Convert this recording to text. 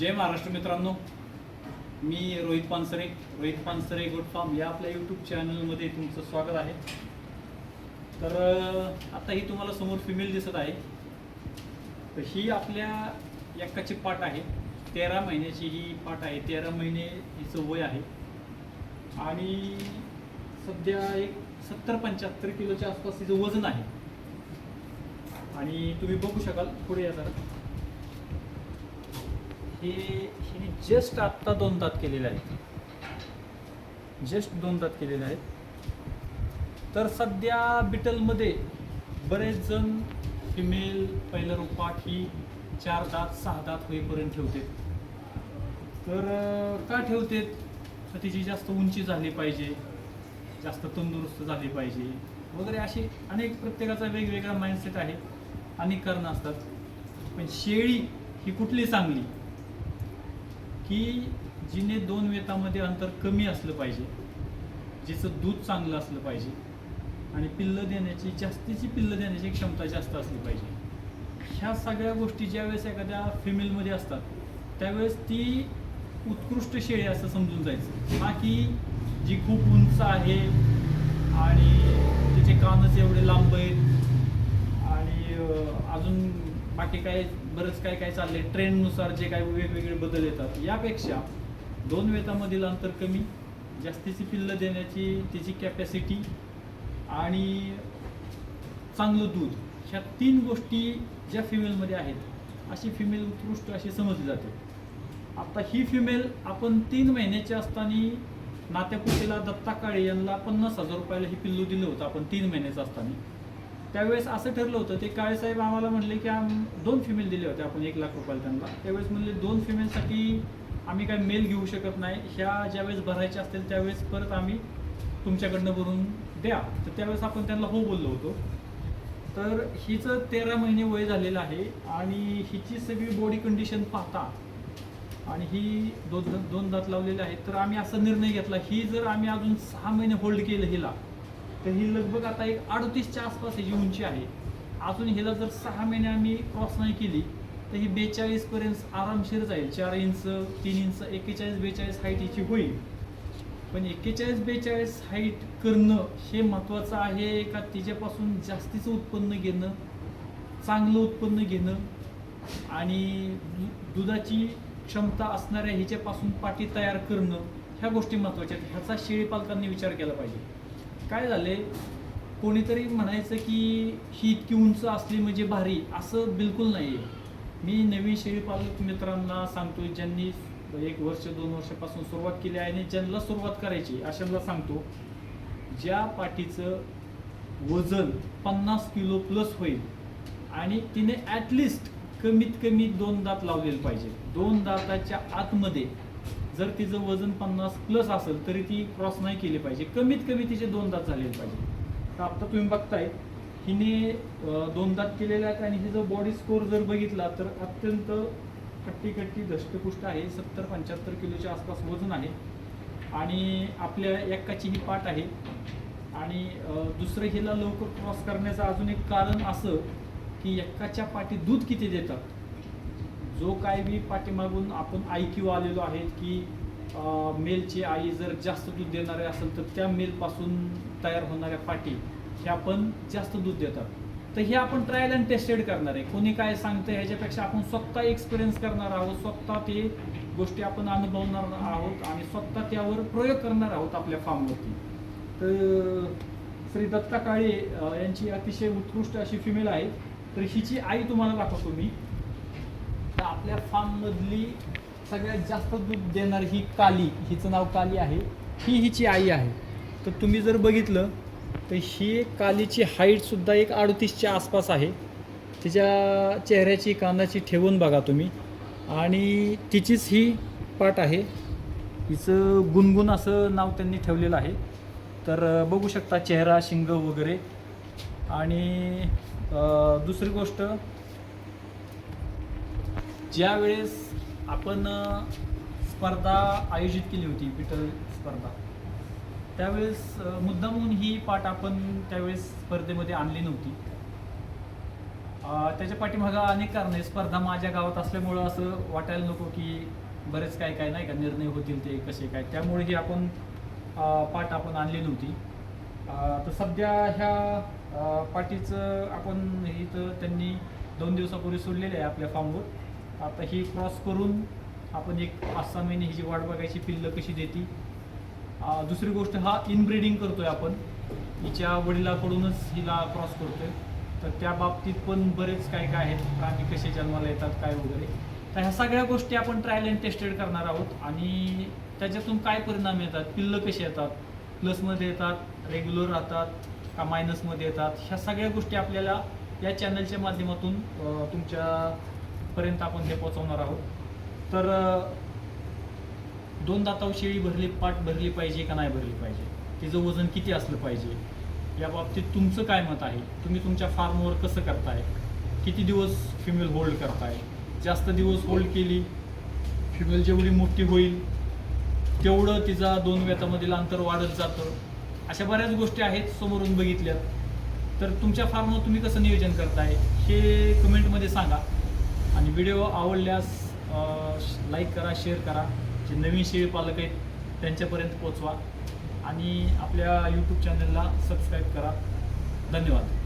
जय महाराष्ट्र मित्रांनो. मी Rohit Pansare Rohit Pansare good farm या आपल्या यूट्यूब चॅनलमध्ये तुमचं स्वागत आहे. तर आता ही तुम्हाला समोर फिमेल दिसत आहे. तर ही आपल्या यक्काची पाट आहे. तेरा महिन्याची ही पाट आहे. तेरा महिने हिचं वय आहे. आणि सध्या एक सत्तर पंच्याहत्तर किलोच्या आसपास तिचं वजन आहे. आणि तुम्ही बघू शकाल पुढे या जरा. हे जस्ट आत्ता दोन तात केलेले आहेत. जस्ट दोन तात केलेले आहेत. तर सध्या बिटलमध्ये बरेच जण फिमेल पहिलं रोपाट ही चार दात सहा दात होईपर्यंत ठेवते. तर का ठेवतेत? तर तिची जास्त उंची झाली पाहिजे जास्त तंदुरुस्त झाली पाहिजे वगैरे अशी अनेक प्रत्येकाचा वेगवेगळा माइंडसेट आहे. अनेक कारणं असतात. पण शेळी ही कुठली चांगली? की जिने दोन वेतामध्ये अंतर कमी असलं पाहिजे जिचं दूध चांगलं असलं पाहिजे आणि पिल्लं देण्याची जास्तीची पिल्लं देण्याची क्षमता जास्त असली पाहिजे. ह्या सगळ्या गोष्टी ज्यावेळेस एखाद्या फिमेलमध्ये असतात त्यावेळेस ती उत्कृष्ट शेळी असं समजून जायचं. ना की जी खूप उंच आहे आणि तिचे कानच एवढे लांब आहेत आणि अजून बाकी काय बरंच काय काय चाललंय? ट्रेंडनुसार जे काय वेगवेगळे बदल येतात यापेक्षा दोन वेतामधील अंतर कमी जास्तीची पिल्लं देण्याची त्याची कॅपॅसिटी आणि चांगलं दूध ह्या तीन गोष्टी ज्या फिमेलमध्ये आहेत अशी फिमेल उत्कृष्ट अशी समजली जाते. आता ही फिमेल आपण तीन महिन्याची असताना नात्यापुतीला दत्ता काळे यांना पन्नास हजार रुपयाला ही पिल्लू दिलं होतं आपण तीन महिन्याचं असताना. त्यावेळेस असं ठरलं होतं ते काळे साहेब आम्हाला म्हणले की आम दोन फिमेल दिले होते आपण एक लाख रुपयाला त्यांना. त्यावेळेस म्हणले दोन फिमेलसाठी आम्ही काय मेल घेऊ शकत नाही. ह्या ज्यावेळेस भरायच्या असतील त्यावेळेस परत आम्ही तुमच्याकडनं भरून द्या. तर त्यावेळेस आपण त्यांना हो बोललो होतो. तर हिचं तेरा महिने वय झालेलं आहे आणि हिची सगळी बॉडी कंडिशन पाहता आणि ही दोन दोन दात लावलेले आहेत. तर आम्ही असा निर्णय घेतला ही जर आम्ही अजून सहा महिने होल्ड केलं हिला तर ही लगभग आता एक अडतीसच्या आसपास ह्याची उंची आहे. अजून हिला जर सहा महिने आम्ही क्रॉस नाही केली तर ही बेचाळीसपर्यंत आरामशीर जाईल. चार इंच तीन इंच एक्केचाळीस बेचाळीस हाईट हिची होईल. पण एक्केचाळीस बेचाळीस हाईट करणं हे महत्त्वाचं आहे का? तिच्यापासून जास्तीचं उत्पन्न घेणं चांगलं उत्पन्न घेणं आणि दुधाची क्षमता असणाऱ्या हिच्यापासून पाटी तयार करणं ह्या गोष्टी महत्त्वाच्या आहेत. ह्याचा शेळी पालकांनी विचार केला पाहिजे. काय झाले कोणीतरी म्हणायचं की ही इतकी उंच असली म्हणजे भारी असं बिलकुल नाही आहे मी नवीन शेळीपालक मित्रांना सांगतो ज्यांनी एक वर्ष दोन वर्षापासून सुरुवात केली आहे आणि ज्यांना सुरुवात करायची अशांना सांगतो ज्या पाठीचं वजन पन्नास किलो प्लस होईल आणि तिने ॲटलिस्ट कमीत कमी दोन दात लावलेले पाहिजे दोन दाताच्या आतमध्ये जर तिचं वजन पन्नास प्लस असेल तरी ती क्रॉस नाही केली पाहिजे. कमीत कमी तिचे दोन दात झालेले पाहिजे. तर आता तुम्ही बघताय हिने दोन दात केलेले आहेत आणि हिचा बॉडी स्कोर जर बघितला तर अत्यंत कट्टी कट्टी दष्टपुष्ट आहे. सत्तर पंच्याहत्तर किलोच्या आसपास वजन आहे. आणि आपल्या एक्काची ही पाठ आहे. आणि दुसरं हिला लवकर क्रॉस करण्याचं अजून एक कारण असं की एक्काच्या पाठी दूध किती देतात? जो काय बी पाठीमागून आपण आई क्यू आलेलो आहे की मेलची आई जर जास्त दूध देणारे असेल तर त्या मेलपासून तयार होणाऱ्या पाठी ह्या पण जास्त दूध देतात. तर हे आपण ट्रायल अँड टेस्टेड करणार आहे. कोणी काय सांगतं ह्याच्यापेक्षा आपण स्वतः एक्सपिरियन्स करणार आहोत स्वतः ते गोष्टी आपण अनुभवणार आहोत आणि स्वतः त्यावर प्रयोग करणार आहोत आपल्या फार्मवरती तर श्री दत्ता काळे यांची अतिशय उत्कृष्ट अशी फिमेल आहे तर हिची आई तुम्हाला दाखवतो मी. तर आपल्या फार्ममधली सगळ्यात जास्त दूध देणारी ही काली हिचं नाव काली आहे. ही हिची आई आहे. तर तुम्ही जर बघितलं तर ही कालीची हाईटसुद्धा एक अडतीसच्या आसपास आहे. तिच्या चेहऱ्याची कानाची ठेवून बघा तुम्ही. आणि तिचीच ही पाट आहे. हिचं गुणगुण असं नाव त्यांनी ठेवलेलं आहे. तर बघू शकता चेहरा शिंग वगैरे. आणि दुसरी गोष्ट ज्या वेळेस आपण स्पर्धा आयोजित केली होती विठ्ठल स्पर्धा त्यावेळेस मुद्दामून ही पाठ आपण त्यावेळेस स्पर्धेमध्ये आणली नव्हती. त्याच्या पाठीमागं अनेक कारण. आहे स्पर्धा माझ्या गावात असल्यामुळं असं वाटायला नको की बरेच काय काय नाही का निर्णय होतील ते कसे काय. त्यामुळे ही आपण पाठ आपण आणली नव्हती. तर सध्या ह्या पाठीचं आपण इथं त्यांनी दोन दिवसापूर्वी सोडलेलं आहे आपल्या फॉर्मवर. आता ही क्रॉस करून आपण एक पाच सहा महिने हिची वाट बघायची पिल्लं कशी देती. दुसरी गोष्ट हा इनब्रीडिंग करतोय आपण. हिच्या वडिलाकडूनच हिला क्रॉस करतोय. तर त्या बाबतीत पण बरेच काय काय आहेत. प्राणी कसे जन्माला येतात काय वगैरे. तर ह्या सगळ्या गोष्टी आपण ट्रायल अँड टेस्टेड करणार आहोत. आणि त्याच्यातून काय परिणाम येतात? पिल्लं कशी येतात? प्लसमध्ये येतात रेग्युलर राहतात का मायनसमध्ये येतात? ह्या सगळ्या गोष्टी आपल्याला या चॅनलच्या माध्यमातून तुमच्या पर्यंत आपण हे पोहोचवणार आहोत. तर दोन दाताव शेळी भरली पाठ भरली पाहिजे का नाही भरली पाहिजे? तिचं वजन किती असलं पाहिजे? या बाबतीत तुमचं काय मत आहे? तुम्ही तुमच्या फार्मवर कसं करताय? किती दिवस फिमेल होल्ड करताय? जास्त दिवस होल्ड केली फिमेल जेवढी मोठी होईल तेवढं तिचा दोन व्यतामधील अंतर वाढत जातं. अशा बऱ्याच गोष्टी आहेत समोरून बघितल्या तर तुमच्या फार्मवर तुम्ही कसं नियोजन करताय हे कमेंटमध्ये सांगा. आणि व्हिडिओ आवडल्यास लाईक करा शेअर करा. जे नवीन शेळी पालक आहेत त्यांच्यापर्यंत पोचवा आणि आपल्या यूट्यूब चॅनलला सबस्क्राईब करा. धन्यवाद.